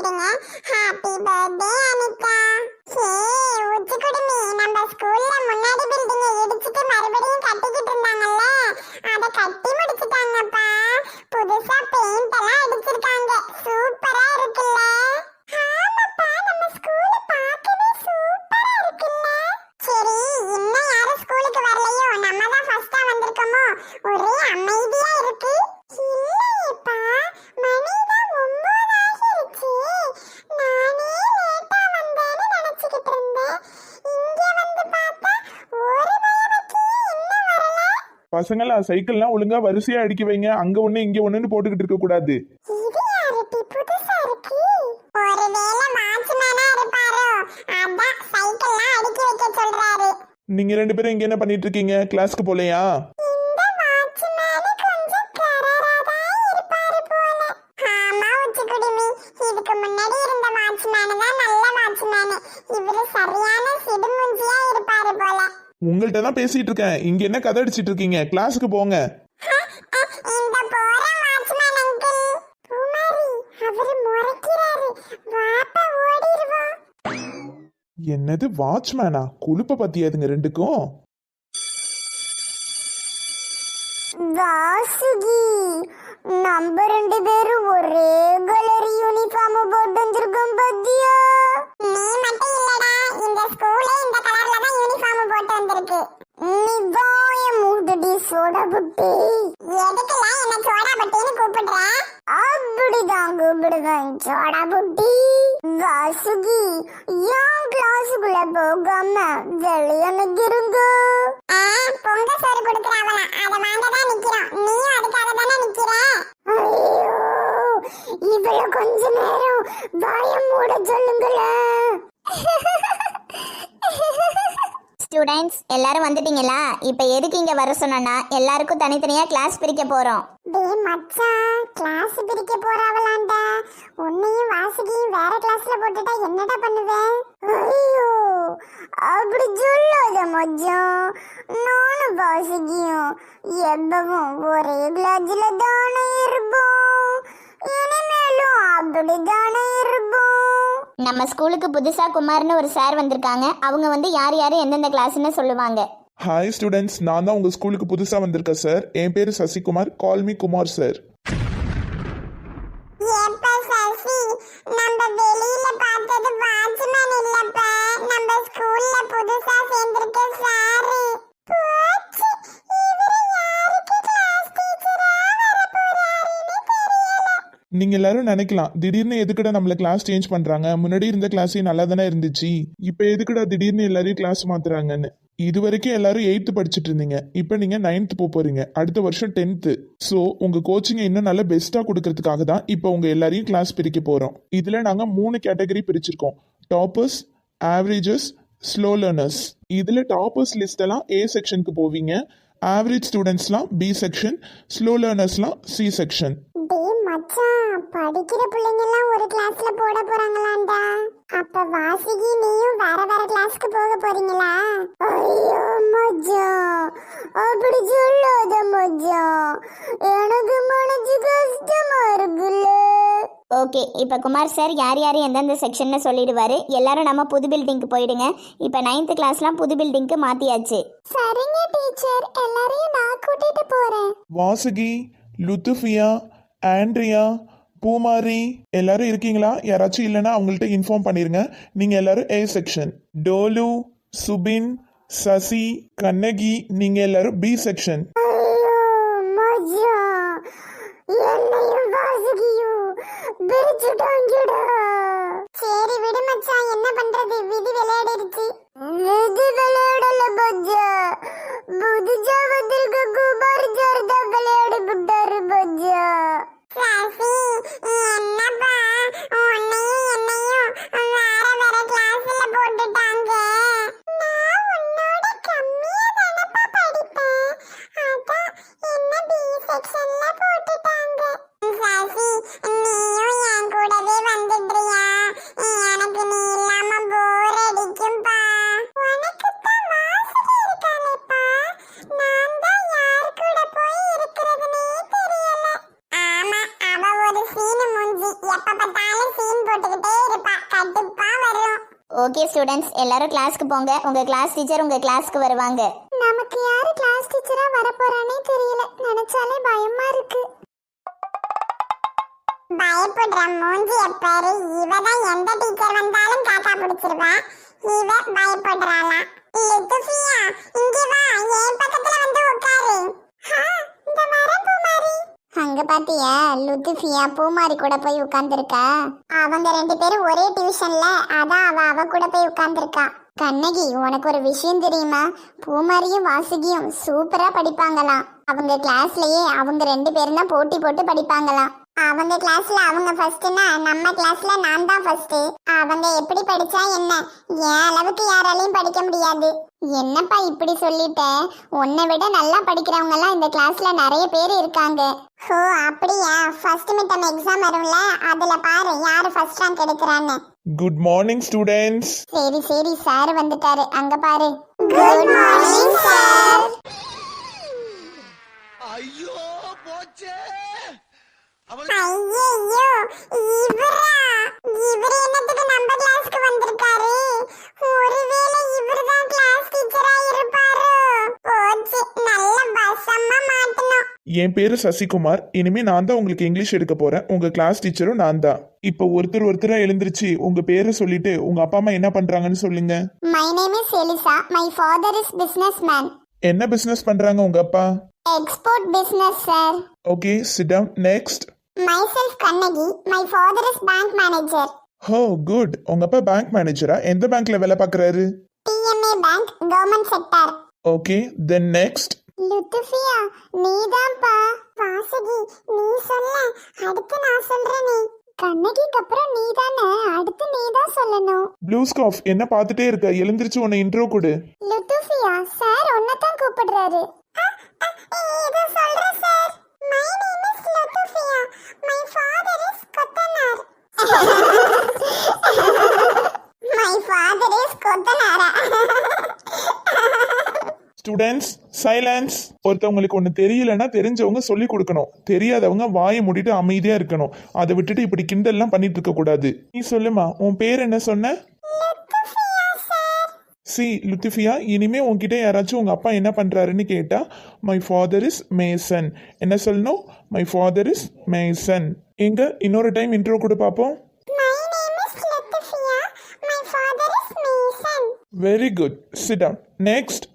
ഇരുന്ന് happy birthday Anitha. Hey ഉച്ചക്കുടുമി നമ്മൾ സ്കൂലിലെ മുന്നാടി ബിൽഡിംഗ് ഇടിച്ചിട്ട് മറുപടി பசங்களா சைக்கிள்லாம் ஒழுங்கா வரிசையா அடிக்க வைங்க. அங்க ஒண்ணு இங்க ஒண்ணுன்னு போட்டுக்கிட்டு இருக்க கூடாது. நீங்க ரெண்டு பேரும் இங்க என்ன பண்ணிட்டு இருக்கீங்க? கிளாஸ்க்கு போலையா? இதுக்கு முன்னாடி இருந்த வாட்ச்மேன் தான் நல்ல வாட்ச்மேன். இவரு சரியான உங்கள்கிட்ட தான் பேசிட்டு இருக்கேன் இங்க என்ன கதை அடிச்சிட்டு இருக்கீங்க கிளாஸுக்கு போங்க. என்னது வாட்ச்மேனா? குழுப்ப பத்தியாதுங்க ரெண்டுக்கும். வாசுகி நம்ம ரெண்டு பேரும் ஒரே கலர் யூனிஃபார்ம் போட்டு வந்திருக்கோம் பாத்தியா? நீ மட்டும் இல்லடா. போகாம வெளியே நிக்கிறங்க பொங்க சோறு கொடுக்குறாவல அத வாங்க தான் நிக்கிறோம். நீயும் அதுக்காக தானே நிக்கிற? இவள கொஞ்ச நேரம் வாயம் மூட சொல்லுங்களேன் ஸ்டூடெண்ட்ஸ் எல்லாரும் வந்துட்டீங்களா? இப்போ எதுக்கு இங்கே வர சொன்னோன்னா எல்லாருக்கும் தனித்தனியாக கிளாஸ் பிரிக்க போகிறோம் டேய் மச்சான் கிளாஸ் பிரிக்க போறாவலாண்டா உன்னையும் வாசுகியும் வேற கிளாஸ்ல போட்டுட்டா என்னடா பண்ணுவேன் ஐயோ. அப்படி சொல்லாத மச்சான். நானும் வாசுகியும் எப்பவும் ஒரே கிளாஸ்ல தானே இருப்போம். இனிமேலும் அப்படி தானே இருப்போம். நம்ம ஸ்கூலுக்கு புதுசாக குமார்னு ஒரு சார் வந்திருக்காங்க. அவங்க வந்து யார் யார் எந்தெந்த கிளாஸ்னு சொல்லுவாங்க. ஹாய் ஸ்டூடெண்ட்ஸ் நான் தான் உங்க ஸ்கூலுக்கு புதுசா வந்திருக்கேன் சார் என் பேரு Sasikumar. Call me Kumar sir நம்ம வெளியில பார்த்தது நம்ம ஸ்கூல்ல புதுசா சேர்ந்திருக்க சாரு போச்சு. இவரு யாருக்கு கிளாஸ் டீச்சரா வர போறாருன்னு தெரியல. நீங்க எல்லாரும் நினைக்கலாம் திடீர்னு எதுக்குடா நம்மள கிளாஸ் சேஞ்ச் பண்றாங்க? முன்னாடி இருந்த கிளாஸே நல்லா தானே இருந்துச்சு. இப்போ எதுக்குடா திடீர்னு எல்லாரையும் கிளாஸ் மாத்துறாங்கன்னு? இது வரைக்கும் எல்லாரும் எயித்து படிச்சுட்டு இருந்தீங்க. இப்போ நீங்க நைன்த் போக போறீங்க. அடுத்த வருஷம் டென்த்து ஸோ உங்க கோச்சிங்கை இன்னும் நல்லா பெஸ்டா கொடுக்கறதுக்காக தான் இப்போ உங்க எல்லாரையும் கிளாஸ் பிரிக்க போறோம். இதுல நாங்க மூணு கேட்டகரி பிரிச்சிருக்கோம். டாப்பர்ஸ் ஆவரேஜஸ் ஸ்லோ லேர்னர்ஸ் இதில் டாப்பர்ஸ் லிஸ்டெல்லாம் ஏ செக்ஷனுக்கு போவீங்க. ஆவரேஜ் ஸ்டூடெண்ட்ஸ்லாம் பி செக்ஷன் ஸ்லோ லேர்னர்ஸ்லாம் சி செக்ஷன் டேய் மச்சான் படிக்கிற பிள்ளைங்க எல்லாம் ஒரு கிளாஸ்ல போட போறாங்களாண்டா? அப்ப வாசுகி நீயும் வேற வேற கிளாஸ்க்கு போக போறீங்களா? ஐயோ மச்சான் அப்படி சொல்லாத எனக்கு மனசு கஷ்டமா இருக்குல்ல. ஓகே இப்போ குமார் சார் யார் யார் எந்தெந்த செக்ஷன்னு சொல்லிடுவாரு எல்லாரும் நம்ம புது பில்டிங்க்கு போயிடுங்க. இப்போ நைன்த்து கிளாஸ்லாம் புது பில்டிங்க்கு மாற்றியாச்சு சரிங்க டீச்சர் எல்லாரையும் நான் கூட்டிட்டு போறேன். வாசுகி லுத்துஃபியா ஆண்ட்ரியா பூமாரி எல்லாரும் இருக்கீங்களா? யாராச்சும் இல்லைன்னா அவங்கள்ட்ட இன்ஃபார்ம் பண்ணிருங்க. நீங்க எல்லாரும் ஏ செக்ஷன் டோலு சுபின் சசி கண்ணகி நீங்க எல்லாரும் பி செக்ஷன் என்னையும் வாசுகியும். சரி விடு மச்சான் என்ன பண்றது? விதி விளையாடிருச்சு விதி விளையாடல பஜ்ஜா. புதுஜா வந்திருக்க குமார் சார் தான் விளையாடி விட்டாரு பஜ்ஜா. சாசி என்னப்பா? உன்னையும் என்னையும் வேற வேற கிளாஸ்ல போட்டுட்டாங்க. நான் ஓகே ஸ்டூடெண்ட்ஸ் எல்லாரும் கிளாஸ்க்கு போங்க. உங்க கிளாஸ் டீச்சர் உங்க கிளாஸ்க்கு வருவாங்க. நமக்கு யாரு கிளாஸ் டீச்சரா வரப்போறானே தெரியல. நினைச்சாலே பயமா இருக்கு. பயப்படுற மூஞ்சிய பாரு இவதான் எந்த டீச்சர் வந்தாலும் காக்கா பிடிச்சிருவா. இவ பயப்படுறாளா? லித்துஃபியா இங்க வா. என் பக்கத்துல வந்து உட்காரு. இந்த பூமாரி அங்க பாத்தியா லுத்துஃபியா பூமாரி கூட போய் உட்கார்ந்துருக்கா அவங்க ரெண்டு பேரும் ஒரே டியூஷன்ல அதான் அவ அவ கூட போய் உட்கார்ந்துருக்கா கண்ணகி உனக்கு ஒரு விஷயம் தெரியுமா? பூமாரியும் வாசுகியும் சூப்பரா படிப்பாங்களாம். அவங்க கிளாஸ்லயே அவங்க ரெண்டு பேரும் தான் போட்டி போட்டு படிப்பாங்களாம். அவங்க கிளாஸ்ல அவங்க ஃபர்ஸ்ட்னா நம்ம கிளாஸ்ல நான் தான் ஃபர்ஸ்ட் அவங்க எப்படி படிச்சா என்ன? என் அளவுக்கு யாராலையும் படிக்க முடியாது. என்னப்பா இப்படி சொல்லிட்ட? உன்னை விட நல்லா படிக்கிறவங்க எல்லாம் இந்த கிளாஸ்ல நிறைய பேர் இருக்காங்க. ஓ அப்படியா? ஃபர்ஸ்ட் மிட்டம் எக்ஸாம் வரும்ல? அதுல பாரு யாரு ஃபர்ஸ்ட் ரேங்க் எடுக்கறான்னு. குட் மார்னிங் ஸ்டூடெண்ட்ஸ் சரி சரி சார் வந்துட்டாரு. அங்க பாரு. குட் மார்னிங் சார் ஐயோ அவள் ஐயோ இவரா? இவர் என்னத்துக்கு நம்ம கிளாஸ்க்கு வந்திருக்காரு? ஒருவேளை இவர்தான் கிளாஸ் டீச்சரா இருப்பாரோ போச்சு நல்ல பசமா மாட்டணும். என் பேரு சசிகுமார். இனிமே நான் தான் உங்களுக்கு இங்கிலீஷ் எடுக்க போறேன். உங்க கிளாஸ் டீச்சரும் நான் தான். இப்போ ஒருத்தர் ஒருத்தரா எழுந்திருச்சு உங்க பேரை சொல்லிட்டு உங்க அப்பா அம்மா என்ன பண்றாங்கன்னு சொல்லுங்க. My name is Eliza my father is business man என்ன பிசினஸ் பண்றாங்க உங்க அப்பா? Export business sir okay sit down next my self Kannagi my father is bank manager oh good உங்க அப்பா பேங்க் மேனேஜரா எந்த பேங்க்ல வேலை பார்க்கறாரு? TMA bank government sector okay then next Luthufiya நீதான்ப்பா. Vasuki நீ சொல்ல. அடுத்து நான் சொல்றேனே. கண்ணகிக்கு அப்புறம் நீ தானே அடுத்து நீ தான் சொல்லணும். ப்ளூ ஸ்காஃப் என்ன பார்த்துட்டே இருக்க? எழுந்திருச்சு உன்னை இன்ட்ரோ கொடு. லுத்துஃபியா சார் உன்னதான் கூப்பிடுறாரு. இது சொல்ற sir my name is my father is கொத்தனார் மை ஃபாதர் இஸ் கொத்தனாரா ஸ்டூடெண்ட்ஸ் சைலன்ஸ் ஒருத்தவங்களுக்கு ஒன்று தெரியலன்னா தெரிஞ்சவங்க சொல்லி கொடுக்கணும். தெரியாதவங்க வாயை மூடிட்டு அமைதியாக இருக்கணும். அதை விட்டுட்டு இப்படி கிண்டல்லாம் பண்ணிட்டு இருக்க கூடாது. நீ சொல்லுமா உன் பேர் என்ன சொன்ன? சி லுத்திஃபியா இனிமே உன்கிட்ட யாராச்சும் உங்க அப்பா என்ன பண்றாருன்னு கேட்டா மை ஃபாதர் இஸ் மேசன் என்ன சொல்லணும்? மை ஃபாதர் இஸ் மேசன் எங்க இன்னொரு டைம் இன்ட்ரோ கொடு பார்ப்போம். Very good sit down next